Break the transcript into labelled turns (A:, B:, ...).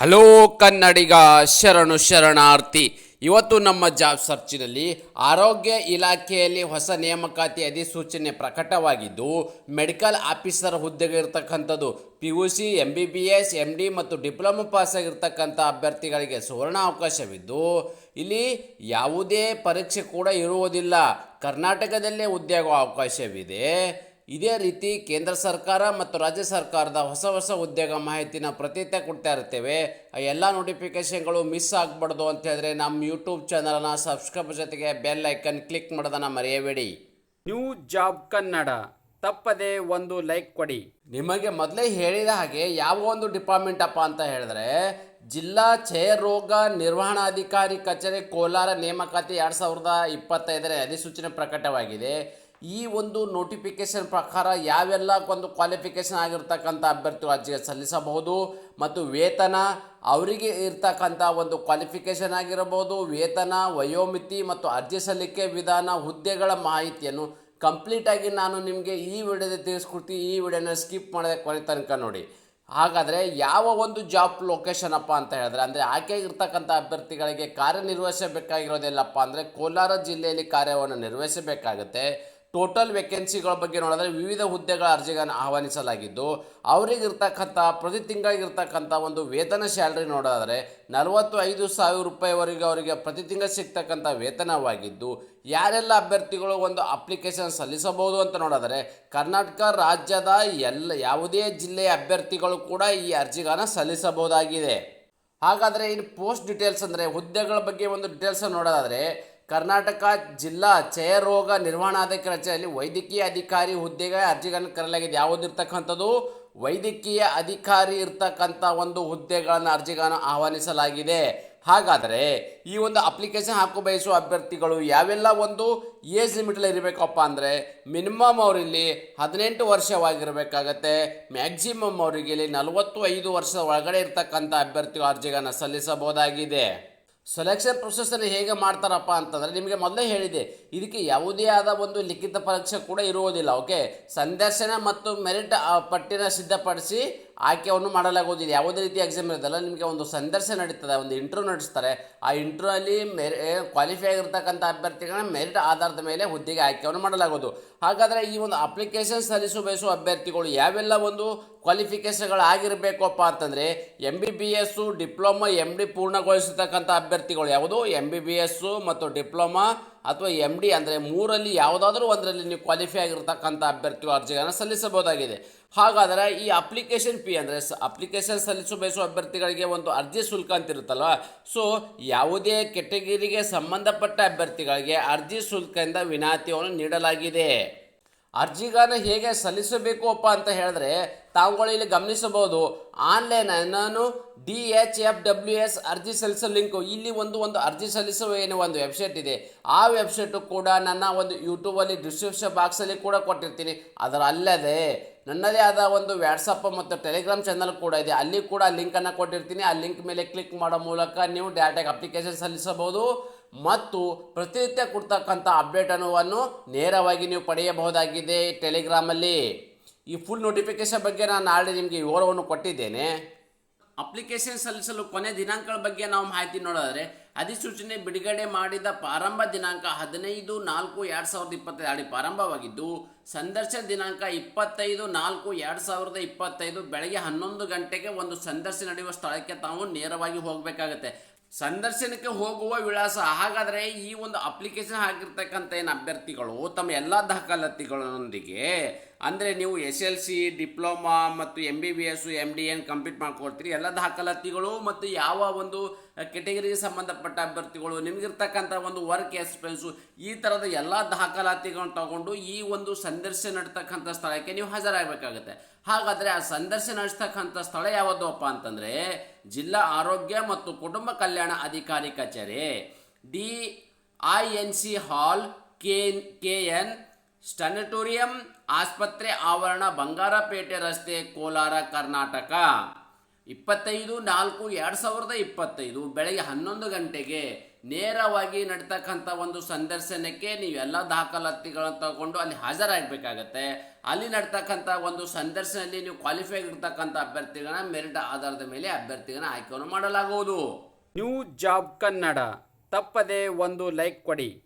A: Hello ಕನ್ನಡಿಗ ಶರಣು ಶರಣಾರ್ಥಿ. ಇವತ್ತು ನಮ್ಮ ಜಾಬ್ ಸರ್ಚಿನಲ್ಲಿ ಆರೋಗ್ಯ ಇಲಾಖೆಯಲ್ಲಿ ಹೊಸ ನೇಮಕಾತಿ ಅಧಿಸೂಚನೆ ಪ್ರಕಟವಾಗಿದ್ದು, ಮೆಡಿಕಲ್ ಆಫೀಸರ್ ಹುದ್ದೆಗೆ ಇರತಕ್ಕಂಥದ್ದು P U C M B B S M D ಮತ್ತು ಡಿಪ್ಲೊಮಾ ಪಾಸ್ ಆಗಿರ್ತಕ್ಕಂಥ ಅಭ್ಯರ್ಥಿಗಳಿಗೆ ಸುವರ್ಣ ಅವಕಾಶವಿದ್ದು, ಇಲ್ಲಿ ಯಾವುದೇ ಪರೀಕ್ಷೆ ಕೂಡ ಇರುವುದಿಲ್ಲ. ಕರ್ನಾಟಕದಲ್ಲೇ ಉದ್ಯೋಗ ಅವಕಾಶವಿದೆ. ಇದೇ ರೀತಿ ಕೇಂದ್ರ ಸರ್ಕಾರ ಮತ್ತು ರಾಜ್ಯ ಸರ್ಕಾರದ ಹೊಸ ಹೊಸ ಉದ್ಯೋಗ ಮಾಹಿತಿನ ಪ್ರತಿನಿತ್ಯ ಕೊಡ್ತಾ ಇರ್ತೇವೆ. ಆ ಎಲ್ಲ ನೋಟಿಫಿಕೇಷನ್ಗಳು ಮಿಸ್ ಆಗಬಾರ್ದು ಅಂತ ಹೇಳಿದ್ರೆ ನಮ್ಮ ಯೂಟ್ಯೂಬ್ ಚಾನಲ್ನ ಸಬ್ಸ್ಕ್ರೈಬ್ ಜೊತೆಗೆ ಬೆಲ್ ಐಕನ್ ಕ್ಲಿಕ್ ಮಾಡೋದನ್ನ ಮರೆಯಬೇಡಿ. New job Kannada. ತಪ್ಪದೆ ಒಂದು ಲೈಕ್ ಕೊಡಿ. ನಿಮಗೆ ಮೊದಲೇ ಹೇಳಿದ ಹಾಗೆ ಯಾವ ಒಂದು ಡಿಪಾರ್ಟ್ಮೆಂಟ್ ಅಪ್ಪ ಅಂತ ಹೇಳಿದ್ರೆ ಜಿಲ್ಲಾ ಕ್ಷಯ ರೋಗ ನಿರ್ವಹಣಾಧಿಕಾರಿ ಕಚೇರಿ ಕೋಲಾರ ನೇಮಕಾತಿ ಎರಡು ಸಾವಿರದ ಇಪ್ಪತ್ತೈದರ ಅಧಿಸೂಚನೆ ಪ್ರಕಟವಾಗಿದೆ. ಈ ಒಂದು ನೋಟಿಫಿಕೇಶನ್ ಪ್ರಕಾರ ಯಾವೆಲ್ಲ ಒಂದು ಕ್ವಾಲಿಫಿಕೇಶನ್ ಆಗಿರ್ತಕ್ಕಂಥ ಅಭ್ಯರ್ಥಿಗಳು ಅರ್ಜಿಗೆ ಸಲ್ಲಿಸಬಹುದು ಮತ್ತು ವೇತನ, ಅವರಿಗೆ ಇರ್ತಕ್ಕಂಥ ಒಂದು ಕ್ವಾಲಿಫಿಕೇಶನ್ ಆಗಿರಬಹುದು, ವೇತನ, ವಯೋಮಿತಿ ಮತ್ತು ಅರ್ಜಿ ಸಲ್ಲಿಕೆ ವಿಧಾನ, ಹುದ್ದೆಗಳ ಮಾಹಿತಿಯನ್ನು ಕಂಪ್ಲೀಟಾಗಿ ನಾನು ನಿಮಗೆ ಈ ವಿಡಿಯೋದಲ್ಲಿ ತಿಳಿಸ್ಕೊಡ್ತೀನಿ. ಈ ವಿಡಿಯೋನ ಸ್ಕಿಪ್ ಮಾಡದೆ ಕೊನೆ ತನಕ ನೋಡಿ. ಹಾಗಾದರೆ ಯಾವ ಒಂದು ಜಾಬ್ ಲೊಕೇಶನ್ ಅಪ್ಪ ಅಂತ ಹೇಳಿದ್ರೆ, ಅಂದರೆ ಆಯ್ಕೆಯಾಗಿರ್ತಕ್ಕಂಥ ಅಭ್ಯರ್ಥಿಗಳಿಗೆ ಕಾರ್ಯನಿರ್ವಹಿಸಬೇಕಾಗಿರೋದಿಲ್ಲಪ್ಪ ಅಂದರೆ ಕೋಲಾರ ಜಿಲ್ಲೆಯಲ್ಲಿ ಕಾರ್ಯವನ್ನು ನಿರ್ವಹಿಸಬೇಕಾಗುತ್ತೆ. ಟೋಟಲ್ ವೇಕೆನ್ಸಿಗಳ ಬಗ್ಗೆ ನೋಡಿದ್ರೆ ವಿವಿಧ ಹುದ್ದೆಗಳ ಅರ್ಜಿಗಳನ್ನು ಆಹ್ವಾನಿಸಲಾಗಿದ್ದು, ಅವರಿಗಿರ್ತಕ್ಕಂಥ, ಪ್ರತಿ ತಿಂಗಳಿಗಿರ್ತಕ್ಕಂಥ ಒಂದು ವೇತನ ಸ್ಯಾಲ್ರಿ ನೋಡಿದ್ರೆ ನಲವತ್ತು ಐದು ಸಾವಿರ ರೂಪಾಯಿವರೆಗೆ ಅವರಿಗೆ ಪ್ರತಿ ತಿಂಗಳು ಸಿಗ್ತಕ್ಕಂಥ ವೇತನವಾಗಿದ್ದು, ಯಾರೆಲ್ಲ ಅಭ್ಯರ್ಥಿಗಳು ಒಂದು ಅಪ್ಲಿಕೇಶನ್ ಸಲ್ಲಿಸಬಹುದು ಅಂತ ನೋಡಿದರೆ ಕರ್ನಾಟಕ ರಾಜ್ಯದ ಎಲ್ಲ ಯಾವುದೇ ಜಿಲ್ಲೆಯ ಅಭ್ಯರ್ಥಿಗಳು ಕೂಡ ಈ ಅರ್ಜಿಗಳನ್ನು ಸಲ್ಲಿಸಬಹುದಾಗಿದೆ. ಹಾಗಾದರೆ ಇನ್ನು ಪೋಸ್ಟ್ ಡೀಟೇಲ್ಸ್ ಅಂದರೆ ಹುದ್ದೆಗಳ ಬಗ್ಗೆ ಒಂದು ಡೀಟೇಲ್ಸ್ ನೋಡೋದಾದರೆ ಕರ್ನಾಟಕ ಜಿಲ್ಲಾ ಕ್ಷಯರೋಗ ನಿರ್ವಹಣಾಧಿಕಾರಿ ಕಚೇರಿಯಲ್ಲಿ ವೈದ್ಯಕೀಯ ಅಧಿಕಾರಿ ಹುದ್ದೆಗೆ ಅರ್ಜಿಗಳನ್ನು ಕರೆಯಲಾಗಿದೆ. ಯಾವುದಿರ್ತಕ್ಕಂಥದ್ದು ವೈದ್ಯಕೀಯ ಅಧಿಕಾರಿ ಇರ್ತಕ್ಕಂಥ ಒಂದು ಹುದ್ದೆಗಳನ್ನು ಅರ್ಜಿಗಳನ್ನು ಆಹ್ವಾನಿಸಲಾಗಿದೆ. ಹಾಗಾದರೆ ಈ ಒಂದು ಅಪ್ಲಿಕೇಶನ್ ಹಾಕು ಬಯಸುವ ಅಭ್ಯರ್ಥಿಗಳು ಯಾವೆಲ್ಲ ಒಂದು ಏಜ್ ಲಿಮಿಟಲ್ಲಿ ಇರಬೇಕಪ್ಪ ಅಂದರೆ ಮಿನಿಮಮ್ ಅವರಿಲ್ಲಿ ಹದಿನೆಂಟು ವರ್ಷವಾಗಿರಬೇಕಾಗತ್ತೆ. ಮ್ಯಾಕ್ಸಿಮಮ್ ಅವರಿಗೆ ಇಲ್ಲಿ ನಲವತ್ತು ಐದು ವರ್ಷದ ಒಳಗಡೆ ಇರ್ತಕ್ಕಂಥ ಅಭ್ಯರ್ಥಿಗಳು ಅರ್ಜಿಗಳನ್ನು ಸಲ್ಲಿಸಬಹುದಾಗಿದೆ. ಸೆಲೆಕ್ಷನ್ ಪ್ರೊಸೆಸಲ್ಲಿ ಹೇಗೆ ಮಾಡ್ತಾರಪ್ಪ ಅಂತಂದರೆ ನಿಮಗೆ ಮೊದಲೇ ಹೇಳಿದೆ ಇದಕ್ಕೆ ಯಾವುದೇ ಆದ ಒಂದು ಲಿಖಿತ ಪರೀಕ್ಷೆ ಕೂಡ ಇರುವುದಿಲ್ಲ ಓಕೆ ಸಂದರ್ಶನ ಮತ್ತು ಮೆರಿಟ್ ಪಟ್ಟಿನ ಸಿದ್ಧಪಡಿಸಿ ಆಯ್ಕೆಯನ್ನು ಮಾಡಲಾಗುವುದಿಲ್ಲ ಯಾವುದೇ ರೀತಿ ಎಕ್ಸಾಮ್ ಇರೋದಲ್ಲ ನಿಮಗೆ ಒಂದು ಸಂದರ್ಶನ ನಡೀತದೆ, ಒಂದು ಇಂಟರ್ವ್ಯೂ ನಡೆಸ್ತಾರೆ. ಆ ಇಂಟ್ರೋ ಅಲ್ಲಿ ಮೆರಿ ಕ್ವಾಲಿಫೈ ಆಗಿರ್ತಕ್ಕಂಥ ಅಭ್ಯರ್ಥಿಗಳನ್ನ ಮೆರಿಟ್ ಆಧಾರದ ಮೇಲೆ ಹುದ್ದೆಗೆ ಆಯ್ಕೆಯನ್ನು ಮಾಡಲಾಗುವುದು. ಹಾಗಾದರೆ ಈ ಒಂದು ಅಪ್ಲಿಕೇಶನ್ ಸಲ್ಲಿಸು ಬಯಸುವ ಅಭ್ಯರ್ಥಿಗಳು ಯಾವೆಲ್ಲ ಒಂದು ಕ್ವಾಲಿಫಿಕೇಷನ್ಗಳಾಗಿರಬೇಕಪ್ಪ ಅಂತಂದರೆ M B B S diploma M D ಪೂರ್ಣಗೊಳಿಸತಕ್ಕಂಥ ಅಭ್ಯರ್ಥಿಗಳು ಯಾವುದು? ಎಂ ಬಿ ಬಿ ಎಸ್ಸು ಮತ್ತು ಡಿಪ್ಲೊಮಾ ಅಥವಾ ಎಂ ಡಿ ಅಂದರೆ ಮೂರಲ್ಲಿ ಯಾವುದಾದ್ರೂ ಒಂದರಲ್ಲಿ ನೀವು ಕ್ವಾಲಿಫೈ ಆಗಿರ್ತಕ್ಕಂಥ ಅಭ್ಯರ್ಥಿಗಳು ಅರ್ಜಿಗಳನ್ನು ಸಲ್ಲಿಸಬಹುದಾಗಿದೆ. ಹಾಗಾದರೆ ಈ ಅಪ್ಲಿಕೇಶನ್ ಫೀ ಅಂದರೆ ಸ ಅಪ್ಲಿಕೇಶನ್ ಸಲ್ಲಿಸು ಬಯಸುವ ಅಭ್ಯರ್ಥಿಗಳಿಗೆ ಒಂದು ಅರ್ಜಿ ಶುಲ್ಕ ಅಂತ ಇರುತ್ತಲ್ವ ಸೊ ಯಾವುದೇ ಕೆಟಗರಿಗೆ ಸಂಬಂಧಪಟ್ಟ ಅಭ್ಯರ್ಥಿಗಳಿಗೆ ಅರ್ಜಿ ಶುಲ್ಕದಿಂದ ವಿನಾಯಿತಿಯನ್ನು ನೀಡಲಾಗಿದೆ. ಅರ್ಜಿಗಳನ್ನು ಹೇಗೆ ಸಲ್ಲಿಸಬೇಕು ಅಪ್ಪ ಅಂತ ಹೇಳಿದ್ರೆ ತಾವುಗಳು ಇಲ್ಲಿ ಗಮನಿಸಬಹುದು. ಆನ್ಲೈನ್ ನಾನು D H F W S ಅರ್ಜಿ ಸಲ್ಲಿಸೋ ಲಿಂಕು, ಇಲ್ಲಿ ಒಂದು ಒಂದು ಅರ್ಜಿ ಸಲ್ಲಿಸುವ ಏನು ಒಂದು ವೆಬ್ಸೈಟ್ ಇದೆ. ಆ ವೆಬ್ಸೈಟು ಕೂಡ ನನ್ನ ಒಂದು ಯೂಟ್ಯೂಬಲ್ಲಿ ಡಿಸ್ಕ್ರಿಪ್ಷನ್ ಬಾಕ್ಸಲ್ಲಿ ಕೂಡ ಕೊಟ್ಟಿರ್ತೀನಿ. ಅದರ ಅಲ್ಲದೆ ನನ್ನದೇ ಆದ ಒಂದು ವ್ಯಾಟ್ಸಪ್ ಮತ್ತು ಟೆಲಿಗ್ರಾಮ್ ಚಾನಲ್ ಕೂಡ ಇದೆ. ಅಲ್ಲಿ ಕೂಡ ಲಿಂಕನ್ನು ಕೊಟ್ಟಿರ್ತೀನಿ. ಆ ಲಿಂಕ್ ಮೇಲೆ ಕ್ಲಿಕ್ ಮಾಡೋ ಮೂಲಕ ನೀವು ಡೈರೆಕ್ಟಾಗಿ ಅಪ್ಲಿಕೇಶನ್ ಸಲ್ಲಿಸಬಹುದು. ಮತ್ತು ಪ್ರತಿನಿತ್ಯ ಕೊಡ್ತಕ್ಕಂಥ ಅಪ್ಡೇಟ್ ಅನ್ನುವನ್ನು ನೇರವಾಗಿ ನೀವು ಪಡೆಯಬಹುದಾಗಿದೆ ಟೆಲಿಗ್ರಾಮಲ್ಲಿ. ಈ ಫುಲ್ ನೋಟಿಫಿಕೇಶನ್ ಬಗ್ಗೆ ನಾನು ನಾಳೆ ನಿಮಗೆ ವಿವರವನ್ನು ಕೊಟ್ಟಿದ್ದೇನೆ. ಅಪ್ಲಿಕೇಶನ್ ಸಲ್ಲಿಸಲು ಕೊನೆ ದಿನಾಂಕಗಳ ಬಗ್ಗೆ ನಾವು ಮಾಹಿತಿ ನೋಡಿದ್ರೆ ಅಧಿಸೂಚನೆ ಬಿಡುಗಡೆ ಮಾಡಿದ ಪ್ರಾರಂಭ ದಿನಾಂಕ ಹದಿನೈದು ನಾಲ್ಕು ಎರಡು ಸಾವಿರದ ಇಪ್ಪತ್ತೈದು ಪ್ರಾರಂಭವಾಗಿದ್ದು ಸಂದರ್ಶನ ದಿನಾಂಕ ಇಪ್ಪತ್ತೈದು ನಾಲ್ಕು ಎರಡು ಸಾವಿರದ ಇಪ್ಪತ್ತೈದು ಬೆಳಗ್ಗೆ ಹನ್ನೊಂದು ಗಂಟೆಗೆ ಒಂದು ಸಂದರ್ಶನ ನಡೆಯುವ ಸ್ಥಳಕ್ಕೆ ತಾವು ನೇರವಾಗಿ ಹೋಗಬೇಕಾಗತ್ತೆ. ಸಂದರ್ಶನಕ್ಕೆ ಹೋಗುವ ವಿಳಾಸ. ಹಾಗಾದರೆ ಈ ಒಂದು ಅಪ್ಲಿಕೇಶನ್ ಹಾಕಿರ್ತಕ್ಕಂಥ ಏನು ಅಭ್ಯರ್ಥಿಗಳು, ತಮ್ಮ ಎಲ್ಲ ದಾಖಲಾತಿಗಳೊಂದಿಗೆ, ಅಂದರೆ ನೀವು ಎಸ್ ಎಲ್ ಸಿ, ಡಿಪ್ಲೊಮಾ ಮತ್ತು M B B S M D N complete ಮಾಡ್ಕೊಡ್ತೀರಿ. ಎಲ್ಲ ದಾಖಲಾತಿಗಳು ಮತ್ತು ಯಾವ ಒಂದು ಕೆಟಗರಿಗೆ ಸಂಬಂಧಪಟ್ಟ ಅಭ್ಯರ್ಥಿಗಳು, ನಿಮಗಿರ್ತಕ್ಕಂಥ ಒಂದು ವರ್ಕ್ ಎಕ್ಸ್ಪೀರಿಯನ್ಸು ಈ ಥರದ ಎಲ್ಲ ದಾಖಲಾತಿಗಳನ್ನು ತಗೊಂಡು ಈ ಒಂದು ಸಂದರ್ಶನ ನಡ್ತಕ್ಕಂಥ ಸ್ಥಳಕ್ಕೆ ನೀವು ಹಾಜರಾಗಬೇಕಾಗುತ್ತೆ. ಹಾಗಾದರೆ ಆ ಸಂದರ್ಶನ ನಡೆಸ್ತಕ್ಕಂಥ ಸ್ಥಳ ಯಾವುದಪ್ಪ ಅಂತಂದರೆ, ಜಿಲ್ಲಾ ಆರೋಗ್ಯ ಮತ್ತು ಕುಟುಂಬ ಕಲ್ಯಾಣ ಅಧಿಕಾರಿ ಕಚೇರಿ. D I N C hall K K N sanatorium ಆಸ್ಪತ್ರೆ ಆವರಣ, ಬಂಗಾರಪೇಟೆ ರಸ್ತೆ, ಕೋಲಾರ, ಕರ್ನಾಟಕ. ಇಪ್ಪತ್ತೈದು, ನಾಲ್ಕು, ಎರಡು ಸಾವಿರದ ಇಪ್ಪತ್ತೈದು ಬೆಳಗ್ಗೆ ಹನ್ನೊಂದು ಗಂಟೆಗೆ ನೇರವಾಗಿ ನಡ್ತಕ್ಕಂಥ ಒಂದು ಸಂದರ್ಶನಕ್ಕೆ ನೀವೆಲ್ಲ ದಾಖಲಾತಿಗಳನ್ನು ತಗೊಂಡು ಅಲ್ಲಿ ಹಾಜರಾಗಬೇಕಾಗತ್ತೆ. ಅಲ್ಲಿ ನಡ್ತಕ್ಕಂಥ ಒಂದು ಸಂದರ್ಶನದಲ್ಲಿ ನೀವು ಕ್ವಾಲಿಫೈ ಇರ್ತಕ್ಕಂಥ ಅಭ್ಯರ್ಥಿಗಳನ್ನ ಮೆರಿಟ್ ಆಧಾರದ ಮೇಲೆ ಅಭ್ಯರ್ಥಿಗಳನ್ನ ಆಯ್ಕೆಯನ್ನು ಮಾಡಲಾಗುವುದು. ನ್ಯೂ ಜಾಬ್ ಕನ್ನಡ ತಪ್ಪದೆ ಒಂದು ಲೈಕ್ ಕೊಡಿ.